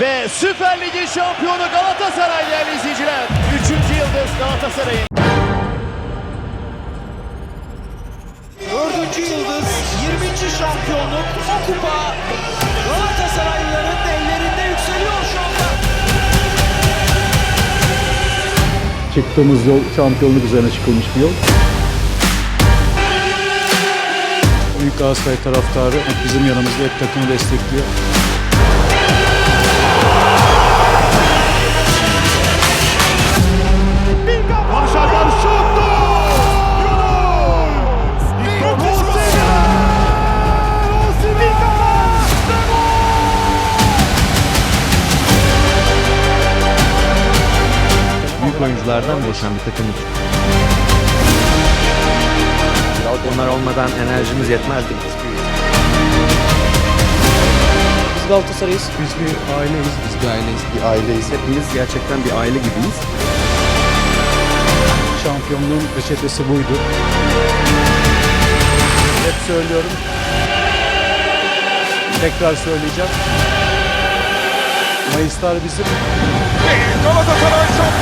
Ve Süper Lig'in şampiyonu Galatasaray değerli izleyiciler. Üçüncü yıldız Galatasaray'ın. Dördüncü yıldız, 20. şampiyonluk, o kupa Galatasaraylıların ellerinde yükseliyor şu anda. Çıktığımız yol şampiyonluk üzerine çıkılmış bir yol. Büyük Galatasaray taraftarı hep bizim yanımızda hep takımı destekliyor. Büyük oyunculardan oluşan bir takımız. Onlar olmadan enerjimiz yetmezdi. Biz Galatasaray'ız. Biz bir aileyiz. Biz bir aileyiz. Bir aileyiz. Hepimiz gerçekten bir aile gibiyiz. Şampiyonluğun reçetesi buydu. Hep söylüyorum. Tekrar söyleyeceğim. Mayıslar bizim. Galatasaray şampiyon.